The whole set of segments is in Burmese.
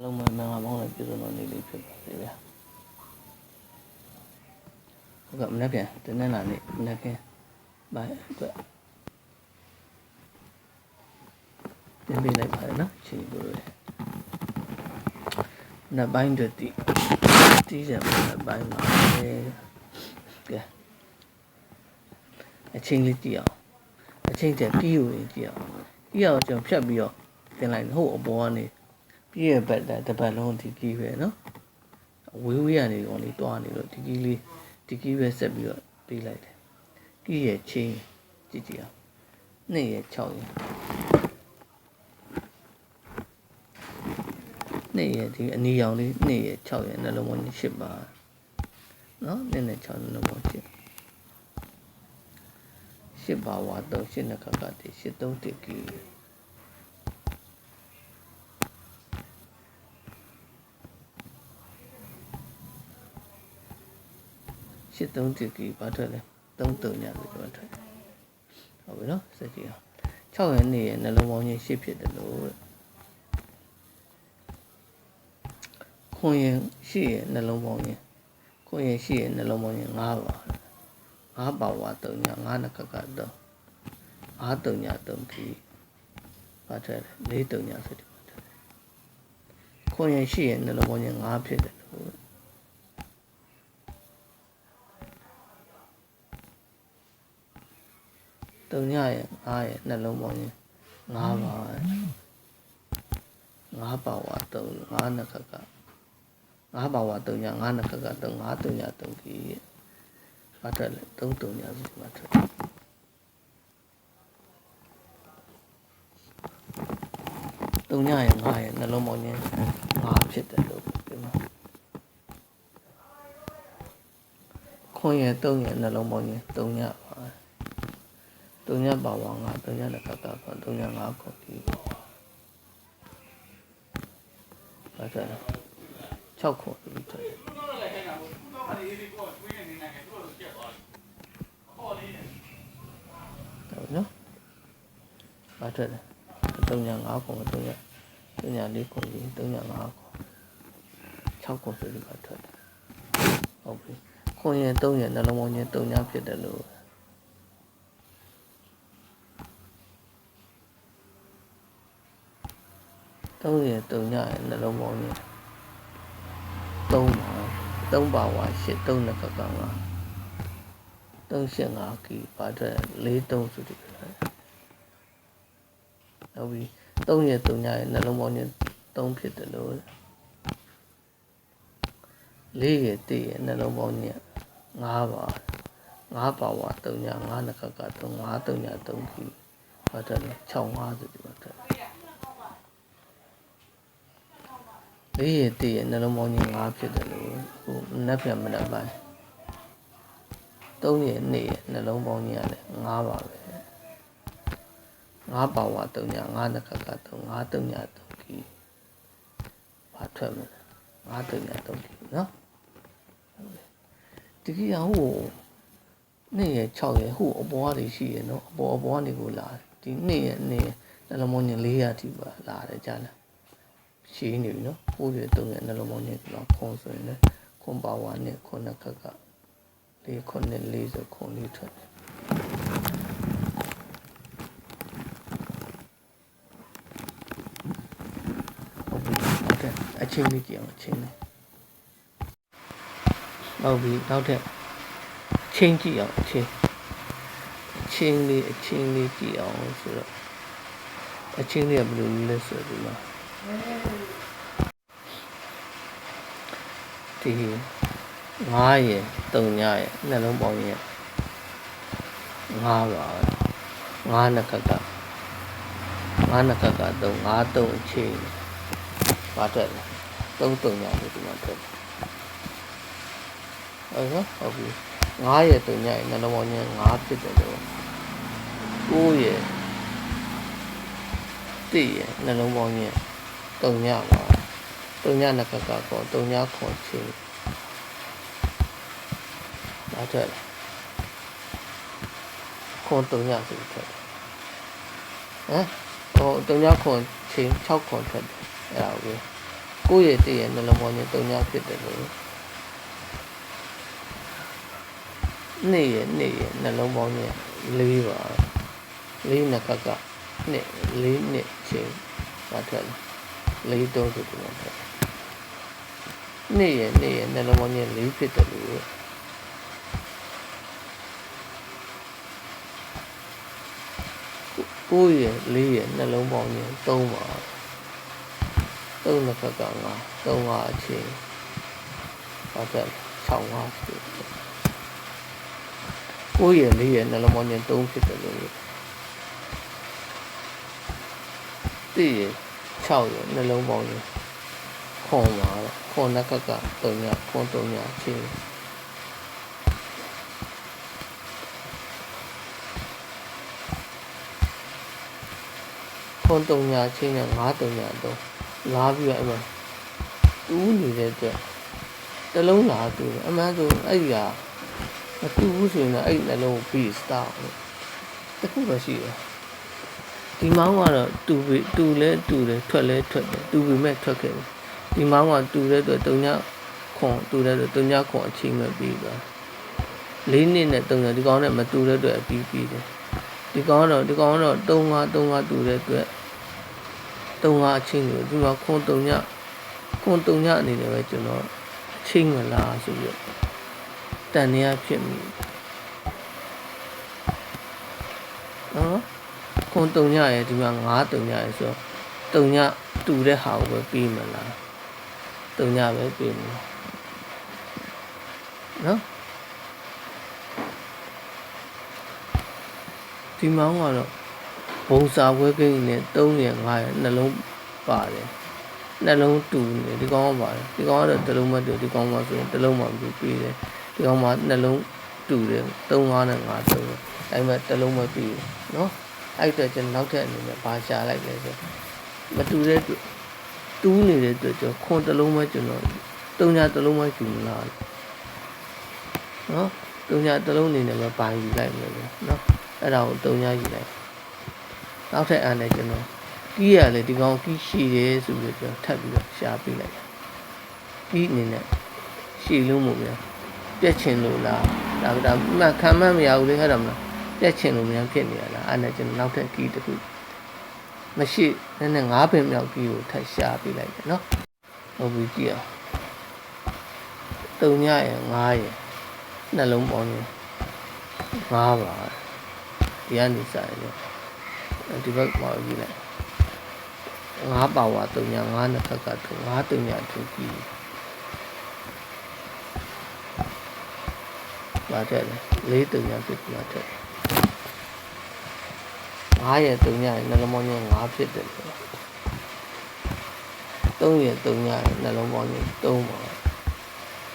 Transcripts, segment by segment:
အလုံးမမင်္ဂလာပေါင်းနဲ့ပြည့်စုံတော်နေ့လေးဖြစ်ပါစေဗျာဟုတ်ကဲ့မနေ့ပြန်တနေ့လာနေ့မနေ့ကပိုင်းအတွက်ပြင်ပေးလိုက်ပါတယ်နော်ချိန်ကိုရနတ်ပိုင်းတွေတီးတီးတယ်နတ်ပိုင်းပါလေကဲအချိန်လေးကြည့်အောင်အချိန်တည်းပြီးယူရင်ကြည့်အောင်ပြီးအောင်ကျွန်တော်ဖြတ်ပြီးတော့တင်လိုက်ဟုတ်အပေါ်ကနေ ပြီးရဲ့ဘက်လက်တပတ်လုံးဒီကီးပဲနော်ဝေးဝေးရနေတော့လေးတွားနေတော့ဒီကီးလေးဒီကီးပဲဆက်ပြီးတော့ပေးလိုက်တယ်ကီးရဲ့ချင်းကြည့်ကြည့်အောင်နှစ်ရဲ့6ရဲ့နှစ်ရဲ့ဒီအနီရောင်လေးနှစ်ရဲ့6ရဲ့နှလုံးပေါင်း8ပါနော်နှစ်နဲ့6နှလုံးပေါင်း8 8ပါဝါ3 8နှစ်ခါကတည်း8 3တကီး ရှစ်သုံးတစ်ကြီးဘာထွက်လဲသုံးတုံညလို့ကျွန်တော်ထွက်ဟုတ်ပြီနော်စက်ကြည့်အောင်6ရက်နေ့ရဲ့နှလုံးပေါင်းချင်း8ဖြစ်တယ်လို့တဲ့ခွန်ရင်ရှိရဲ့နှလုံးပေါင်းချင်းခွန်ရင်ရှိရဲ့နှလုံးပေါင်းချင်း5ပါ5ပါဝါတုံည5နှစ်ခက်ကတော့5တုံည3ကြီးဘာထွက်လဲ4တုံညဆိုတယ်ဘာထွက်လဲခွန်ရင်ရှိရဲ့နှလုံးပေါင်းချင်း5ဖြစ်တယ်လို့ တုံညရဲ့ငါးရဲ့နှလုံးပေါင်းရင်ငါးပါငါးပါဝါတုံငါးနှစ်ခက်ကငါးပါဝါတုံညငါးနှစ်ခက်ကတုံငါးတုံညတုံကြီးရဲ့ဘာထွက်လဲသုံးတုံညဆိုဘာထွက်တုံညရဲ့ငါးရဲ့နှလုံးပေါင်းရင်ငါးဖြစ်တယ်လို့ပြောမှာခွန်ရဲ့တုံရဲ့နှလုံးပေါင်းရင်တုံညပါ တုံညပါဝါငါတုံညလည်းကကခွန်တုံညငါခွန်ဒီဘာကြလဲ6ခွန်ဒီထွက်တယ်နော်ဘာထွက်လဲတုံညငါခွန်တုံညတုံည၄ခွန်ဒီတုံညငါခွန်6ခွန်ဆိုဒီမှာထွက်တယ်ဟုတ်ပြီခွန်ရင်တုံရင်နှလုံးပေါင်းချင်းတုံညဖြစ်တယ်လို့ သုံးရတုံညရဲ့နှလုံးပေါင်းကြီးသုံးပါသုံးပါဝါရှစ်သုံးနှစ်ကကငါသုံးရှင်းငါကီပါတဲ့လေးသုံးစုတည်တယ်ဟုတ်ပြီသုံးရတုံညရဲ့နှလုံးပေါင်းကြီးသုံးဖြစ်တယ်လို့လေးရတည်ရဲ့နှလုံးပေါင်းကြီးငါးပါငါးပါဝါတုံညငါးနှစ်ကကသုံးငါးတုံညသုံးကီပါတဲ့6ငါးစုတည်ပါတယ် လေးရတည်ရနှလုံးပေါင်းကြီး၅ဖြစ်တယ်လို့ဟိုနက်ပြန်မနက်ပိုင်း၃ရနေ့ရနှလုံးပေါင်းကြီးကလည်း၅ပါပဲ၅ပါဝါ၃ည၅နှစ်ခါက၃၅၃ည၃ခီဘာထွက်မလဲ၅၃ည၃ခီနော်ဒီကြီးကဟိုနေ့ရ6ရဟိုအပေါ်ကနေရှိရနော်အပေါ်အပေါ်ကနေကိုလာဒီနေ့ရနေ့နှလုံးပေါင်းကြီး400ထိပါလာတယ်ကြားလား ရှင်းနေပြီနော်ပိုးတွေတုံးရဲ့နှလုံးပေါင်းနဲ့ဒီမှာခွန်ဆိုရင်လည်းခွန်ပါဝါနဲ့ခွန်နှစ်ခက်ကလေးခွန်နဲ့လေးဆိုခွန်လေးထွက်တယ်ဟုတ်ပြီဟုတ်တယ်အချင်းလေးကြည့်အောင်အချင်းလေးဟုတ်ပြီနောက်ထပ်အချင်းကြည့်အောင်အချင်းအချင်းလေးအချင်းလေးကြည့်အောင်ဆိုတော့အချင်းလေးကဘယ်လိုလဲဆိုတော့ ဒီမှာဒီ9ရယ်3ညရယ်နှလုံးပေါင်းရယ်9ပါပဲ9နှစ်ခက်က9နှစ်ခက်က3 5 3အချိန်ပါတက်တယ်3 3ညလို့ဒီမှာတက်တယ်ဟုတ်နော်ဟုတ်ပြီ9ရယ်3ညရယ်နှလုံးပေါင်းရယ်9ဖြစ်တယ်လို့9ရယ်1ရယ်နှလုံးပေါင်းရယ် 3ညပါတုံညနကကကောတုံညခွန်ချင်းဒါထွက်တယ်ခွန်တုံညဆိုထွက်တယ်ဟမ်ဟိုတုံညခွန်ချင်း6ခွန်ထွက်တယ်အဲ့ဒါကိုကိုယ့်ရဲ့တည့်ရဲ့နှလုံးပေါင်းခြင်း၃ညဖြစ်တယ်လို့နေ့ရဲ့နေ့ရဲ့နှလုံးပေါင်းခြင်း၄ပါ၄နှစ်ကကနှစ်၄နှစ်ချင်းပါထွက်တ ယ်၄တုံးဆိုဒီမှာထွက်နေ့ရဲ့နေ့ရဲ့နှလုံးပေါင်းခြင်း၄ဖြစ်တယ်လို့ကိုယ့်ရဲ့လေးရဲ့နှလုံးပေါင်းခြင်း၃ပါသုံးနှစ်ခက်ကငါသုံးပါအချင်းဘာတက်6ပါဖြစ်ကိုယ့်ရဲ့လေးရဲ့နှလုံးပေါင်းခြင်း၃ဖြစ်တယ်လို့တည့်ရဲ့ 6ရဲ့နှလုံးပေါင်းခြင်းခွန်ပါတော့ခွန်နှစ်ခက်က3ညခွန်3ညအချင်းခွန်3ညအချင်းနဲ့9 3ည3လာပြီးတော့အဲ့မှာတူးနေတဲ့အတွက်တလုံးလာတူတယ်အမှန်ဆိုအဲ့ဒီဟာမတူဘူးဆိုရင်တော့အဲ့ဒီနှလုံးကိုပြီးစတာလို့တခုတော့ရှိတယ် ဒီမောင်းကတော့တူပြီတူလဲတူတယ်ထွက်လဲထွက်တယ်တူပြီမဲ့ထွက်ခဲ့တယ်ဒီမောင်းကတူတဲ့အတွက်တုံညခွန်တူတဲ့အတွက်တုံညခွန်အချိန်မဲ့ပြီးသွားလေးနှစ်နဲ့တုံညဒီကောင်နဲ့မတူတဲ့အတွက်အပြီးပြီးတယ်ဒီကောင်ကတော့ဒီကောင်ကတော့3 5 3 5တူတဲ့အတွက်3 5အချင်းကိုဒီမှာခွန်တုံညခွန်တုံညအနေနဲ့ပဲကျွန်တော်အချင်းမလားဆိုပြီးတန်နေရဖြစ်မိနော် ခွန်တုံညရဲ့ဒီမှာ9တုံညရဲ့ဆိုတော့တုံညတူတဲ့ဟာကိုပဲပြီးမလားတုံညပဲပြီးမလားနော်ဒီမောင်းကတော့ဘုံစာဝဲကိန်းနဲ့3ရ5ရနှလုံးပါတယ်နှလုံးတူနေဒီကောင်ကပါတယ်ဒီကောင်ကတော့တစ်လုံးမတူဒီကောင်မှဆိုရင်တစ်လုံးမှမတူပြီးတယ်ဒီကောင်မှနှလုံးတူတယ်3 5နဲ့5 3တယ်အဲ့မဲ့တစ်လုံးမပြီးဘူးနော် အဲ့အတွက်ကျွန်တော်နောက်ထပ်အနေနဲ့ဘာရှာလိုက်လဲဆိုမတူတဲ့အတွက်တူးနေတဲ့အတွက်ကျွန်တော်ခွန်တစ်လုံးပဲကျွန်တော်တုံညာတစ်လုံးပဲယူမလားနော်တုံညာတစ်လုံးအနေနဲ့ပဲဘာယူလိုက်မလဲနော်အဲ့ဒါကိုတုံညာယူလိုက်နောက်ထပ်အားနဲ့ကျွန်တော်ကီးရလေဒီကောင်ကီးရှိတယ်ဆိုပြီးတော့ထပ်ပြီးတော့ရှားပေးလိုက်ကီးအနေနဲ့ရှိလို့မို့များပြက်ချင်လို့လားဒါဒါမှခံမမရဘူးလေဟုတ်တယ်မလား ပြက်ချင်လို့များဖြစ်နေရလားအဲ့ဒါကျွန်တော်နောက်ထပ်ကီးတစ်ခုမရှိနည်းနည်း၅ပင်မြောက်ကီးကိုထပ်ရှားပေးလိုက်တယ်နော်ဟုတ်ပြီကြည့်အောင်တုံညရယ်9ရယ်နှလုံးပေါင်းရယ်9ပါဒီကနေစရယ်ဒီဘက်မှာကြည့်လိုက်5ပါဝါ3ညာ5နှစ်ခက်ကတူ5 3ညာတူကြည့်ပါတဲ့လေ4 3ညာဖြစ်လာတဲ့ 5ရဲ့3ညာရဲ့နှလုံးပေါင်းခြင်း5ဖြစ်တယ်ဆို3ရဲ့3ညာရဲ့နှလုံးပေါင်းခြင်း3ပါ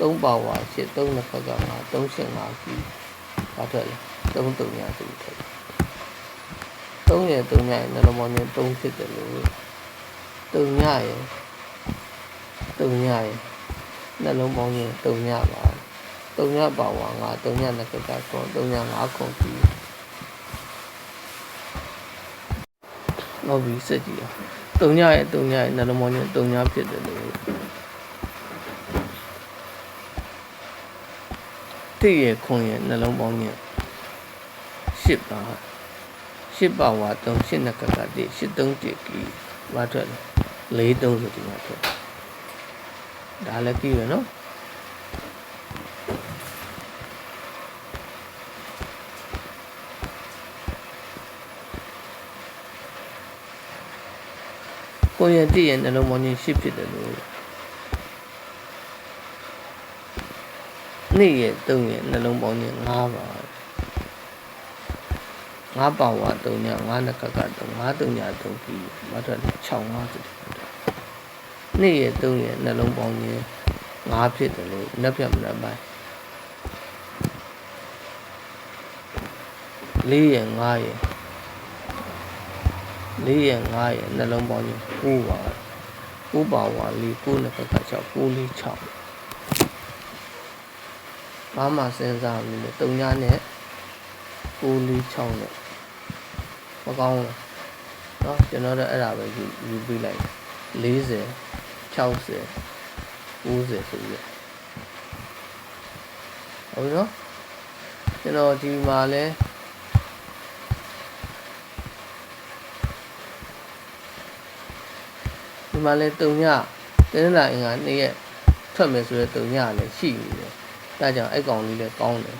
3ပါဝါရှစ်3နှစ်ခက်က5 3ရှင်း5ကြည့်ပါတဲ့လေ3 3ညာတူထက်3ရဲ့3ညာရဲ့နှလုံးပေါင်းခြင်း3ဖြစ်တယ်လို့တုံညရယ်တုံညရယ်နှလုံးပေါင်းရင်တုံညပါတုံညပါဝါငါတုံညနကကကွန်တုံညငါခွန် ပြီဟုတ်ပြီစက်ကြည့်အောင်တုံညရဲ့တုံညရဲ့နှလုံးပေါင်းရင်တုံညဖြစ်တယ်လို့တိရဲ့ခွန်ရဲ့နှလုံးပေါင်းရင်ရှစ်ပါရှစ်ပါဝါ3ရှစ်နကကတိရှစ်3တိကီဘာထွက်လဲ၄တုံးဆိုဒီမှာထွက်ဒါလည်းပြီးရနော် ကိုရတည့်ရဲ့နှလုံးပေါင်းချင်းရှစ်ဖြစ်တယ်လို့နေ့ရဲ့တုံးရဲ့နှလုံးပေါင်းချင်း၅ပါငါးပါဝါ3ညငါးနကက3ငါး3ည3ပြီမတ်တယ်6 5ဆိုတယ်နေ့ရဲ့3ရဲ့နှလုံးပေါင်းခြင်း5ဖြစ်တယ်လို့နှစ်ဖြတ်မနှပ်ပိုင်း4ရဲ့5ရဲ့ 4ရဲ့5ရဲ့နှလုံးပေါင်းခြင်း9ပါ9ပါဝါ4 9နှစ်ကက6 9 4 6ဘာမှစဉ်းစားမလို့3ညနဲ့9 4 6နဲ့မကောင်းဘူးเนาะကျွန်တော်တို့အဲ့ဒါပဲယူယူပြီးလိုက်40 6 60 90ဆိုပြီးတော့ဟုတ်ပြီနော်ကျွန်တော်ဒီမှာလဲ ဒီမှာလဲတုံညတင်းလာအင်္ဂါနေ့ရက်ထွက်မယ်ဆိုတော့တုံညလည်းရှိနေတယ်ဒါကြောင့်အဲ့ကောင်လေးလည်းကောင်းတယ်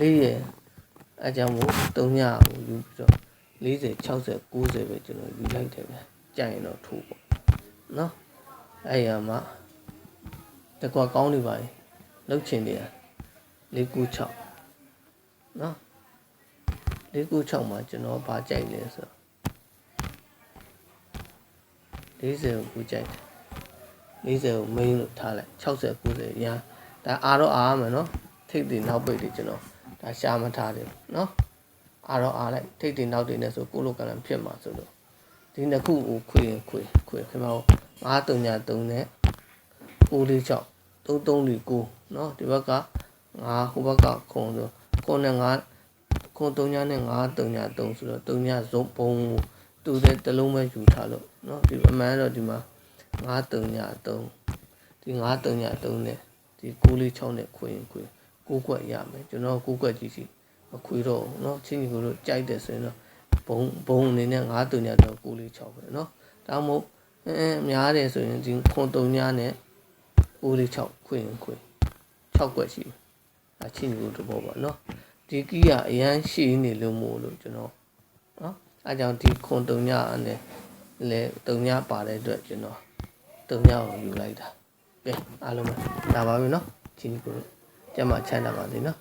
လေးရအဲကြောင့်မို့တုံညကိုယူပြီးတော့40 60 90ပဲကျွန်တော်ယူလိုက်တယ်ပဲကြိုက်ရင်တော့ထိုးပေါ့နော်အဲ့ရမှာတကွာကောင်းနေပါလေလှုပ်ချင်နေတာ496နော် 496မှာကျွန်တော်ဗာကြိုက်လဲဆို40ကိုကြိုက်တယ်40ကို main လို့ထားလိုက်60 90ရာဒါအားတော့အားမယ်နော်ထိတ်တွေနောက်ပိတ်တွေကျွန်တော်ဒါရှာမထားတယ်နော်အားတော့အားလိုက်ထိတ်တွေနောက်တွေနဲ့ဆိုကိုလိုကလန်ဖြစ်မှာဆိုလို့ဒီနှစ်ခုကိုခွေရင်ခွေခွေခင်ဗျား9 3ည3နဲ့946 3349နော်ဒီဘက်က9ဟိုဘက်ကခုံဆိုခုံနဲ့9 ခုံ3ညနဲ့9 3ည3ဆိုတော့3ညဇုံဘုံတူတဲ့တလုံးပဲယူထားလို့နော်ဒီအမှန်တော့ဒီမှာ9 3ည3ဒီ9 3ည3နဲ့ဒီ946နဲ့ခွေရင်ခွေကိုကွက်ရမယ်ကျွန်တော်ကိုကွက်ကြည့်စီမခွေတော့ဘူးเนาะချင်းကြီးကိုတို့ကြိုက်တယ်ဆိုရင်တော့ဘုံဘုံအနေနဲ့9 3ညတော့946ပဲเนาะဒါမှမဟုတ်အဲများတယ်ဆိုရင်ဒီခွန်3ညနဲ့946ခွေရင်ခွေ6ကွက်ရှိအချင်းကြီးကိုတဘောပါเนาะ ဒီကီးကအရန်ရှိနေလို့မို့လို့ကျွန်တော်နော်အဲကြောင့်ဒီခွန်တုံညအနေလဲတုံညပါတဲ့အတွက်ကျွန်တော်တုံညကိုယူလိုက်တာကဲအားလုံးပဲဒါပါပြီနော်ချင်းကိုကျမချမ်းသာပါစေနော်